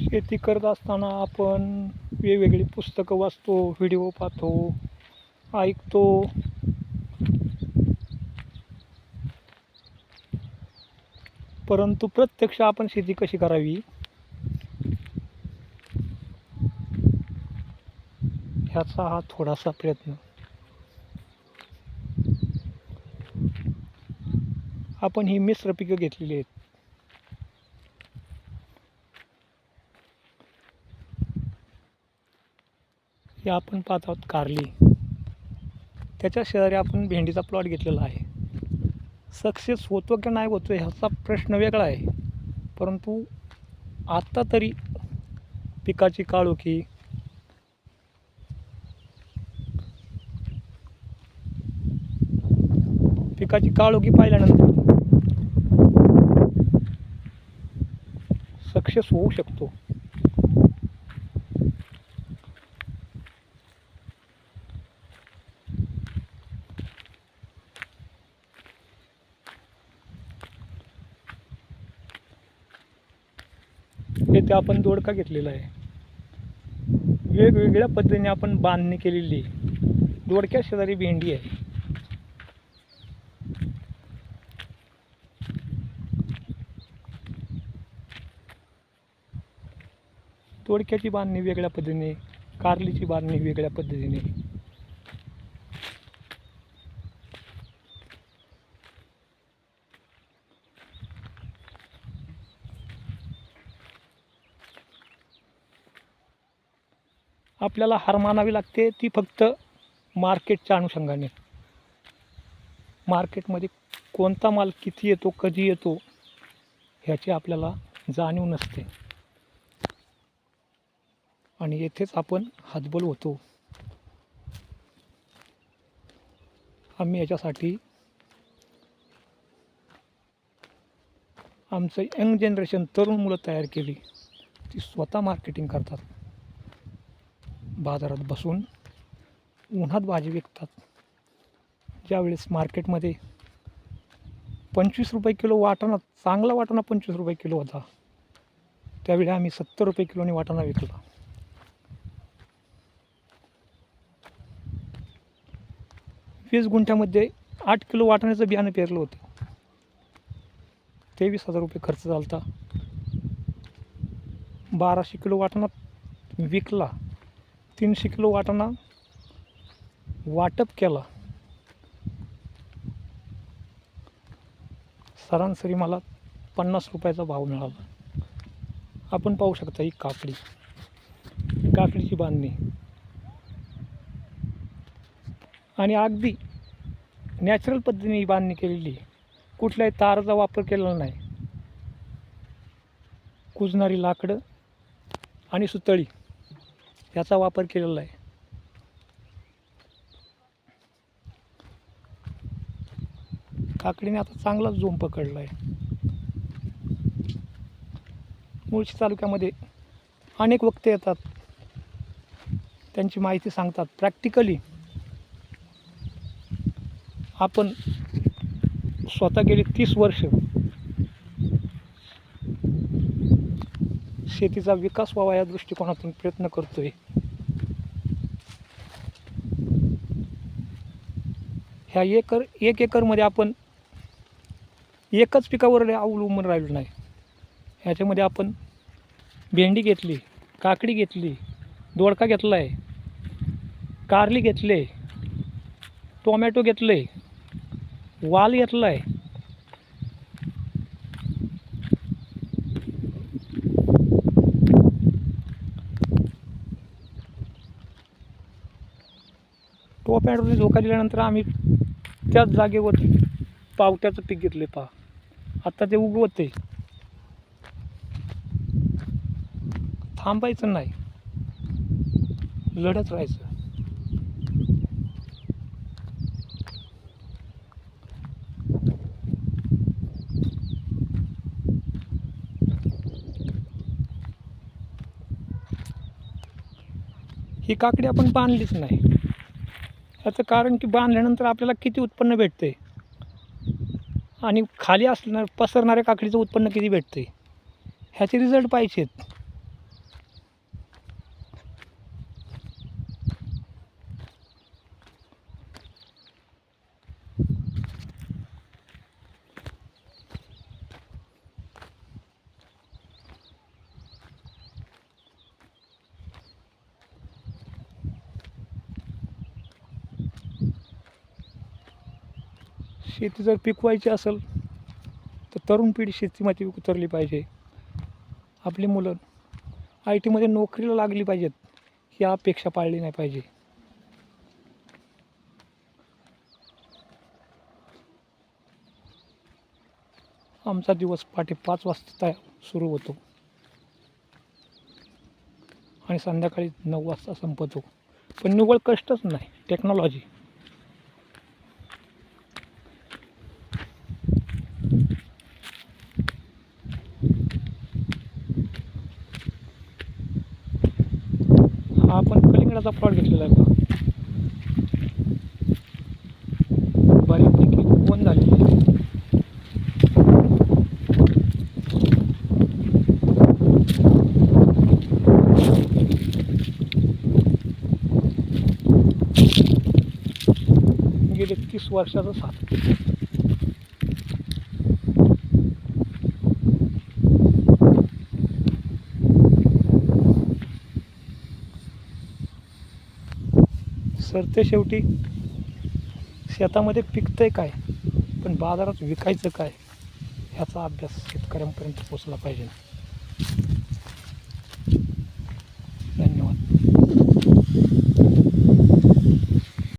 शेती करत असताना आपण वेगवेगळी पुस्तकं वाचतो व्हिडिओ पाहतो ऐकतो. परंतु प्रत्यक्ष आपण शेती कशी करावी? ह्याचा हा थोडासा प्रयत्न. आपण ही मिश्र पिकं घेतलेली आहेत. हे आपण पाहत आहोत कारली. त्याच्या शेजारी आपण भेंडीचा प्लॉट घेतलेला आहे. सक्सेस होतो की नाही होतो ह्याचा प्रश्न वेगळा आहे. परंतु आत्ता तरी पिकाची काळोखी पिकाची काळोखी पाहिल्यानंतर सक्सेस होऊ शकतो. हे ते आपण दोडका घेतलेला आहे. वेगवेगळ्या पद्धतीने आपण बांधणी केलेली आहे. दोडक्या शेजारी भेंडी आहे. दोडक्याची बांधणी वेगळ्या पद्धतीने कारलीची बांधणी वेगळ्या पद्धतीने. आपल्याला हार मानावी लागते. ती फक्त मार्केटच्या अनुषंगाने. मार्केटमध्ये कोणता माल किती येतो कधी येतो ह्याची आपल्याला जाणीव नसते. आणि येथेच आपण हातबल होतो. आम्ही याच्यासाठी आमचं यंग जनरेशन तरुण मुलं तयार केली. ती स्वतः मार्केटिंग करतात. बाजारात बसून उन्हात भाजी विकतात. ज्यावेळेस मार्केटमध्ये पंचवीस रुपये किलो वाटाणा चांगला वाटाणा पंचवीस रुपये किलो होता त्यावेळी आम्ही सत्तर रुपये किलोने वाटाणा विकला. वीस गुंठ्यामध्ये आठ किलो वाटाण्याचं बियाणं पेरलं होतं. तेवीस हजार रुपये खर्च झाला होता बाराशे किलो वाटाणा विकला. तीनशे किलो वाटाणा वाटप केला. सरासरी मला पन्नास रुपयाचा भाव मिळाला. आपण पाहू शकता ही काकडी. काकडीची बांधणी. आणि अगदी नॅचरल पद्धतीने ही बांधणी केलेली. कुठल्याही ताराचा वापर केलेला नाही. कुजणारी लाकडं आणि सुतळी. याचा वापर केलेला आहे. काकडीने आता चांगलाच झोम पकडला आहे मुळशी तालुक्यामध्ये अनेक वक्ते येतात. त्यांची माहिती सांगतात. प्रॅक्टिकली आपण स्वतः गेली तीस वर्ष. शेतीचा विकास व्हावा या दृष्टिकोनातून प्रयत्न करतोय. ह्या एकर एक एकरमध्ये आपण एकच पिकावर अवलंबून राहिलो नाही. ह्याच्यामध्ये आपण भेंडी घेतली काकडी घेतली दोडका घेतला आहे कारली घेतले टोमॅटो घेतले वाल घेतला आहे टोमॅटोने धोका दिल्यानंतर आम्ही त्याच जागेवर पावट्याचं पीक घेतले पहा. आत्ता ते उगवत आहे थांबायचं नाही. लढत राहायचं. ही काकडी आपण बांधलीच नाही. याचं कारण की बांधल्यानंतर आपल्याला किती उत्पन्न भेटते? आणि खाली असणार पसरणाऱ्या काकडीचं उत्पन्न किती भेटते? ह्याचे रिझल्ट पाहिजेत. शेती जर पिकवायची असेल तर तरुण पिढी शेतीमध्ये उतरली पाहिजे. आपली मुलं आय टीमध्ये नोकरीला लागली पाहिजेत ही अपेक्षा पाळली नाही पाहिजे. आमचा दिवस पहाटे पाच वाजता सुरू होतो. आणि संध्याकाळी नऊ वाजता संपतो. पण निव्वळ कष्टच नाही टेक्नॉलॉजी हा आपण प्लॉट घेतलेला आहे का बऱ्यापैकी कोण झालेली आहे गेले तीस वर्षाचा साथ. सरते शेवटी शेतामध्ये पिकतं आहे काय? पण बाजारात विकायचं काय? ह्याचा अभ्यास शेतकऱ्यांपर्यंत पोचला पाहिजे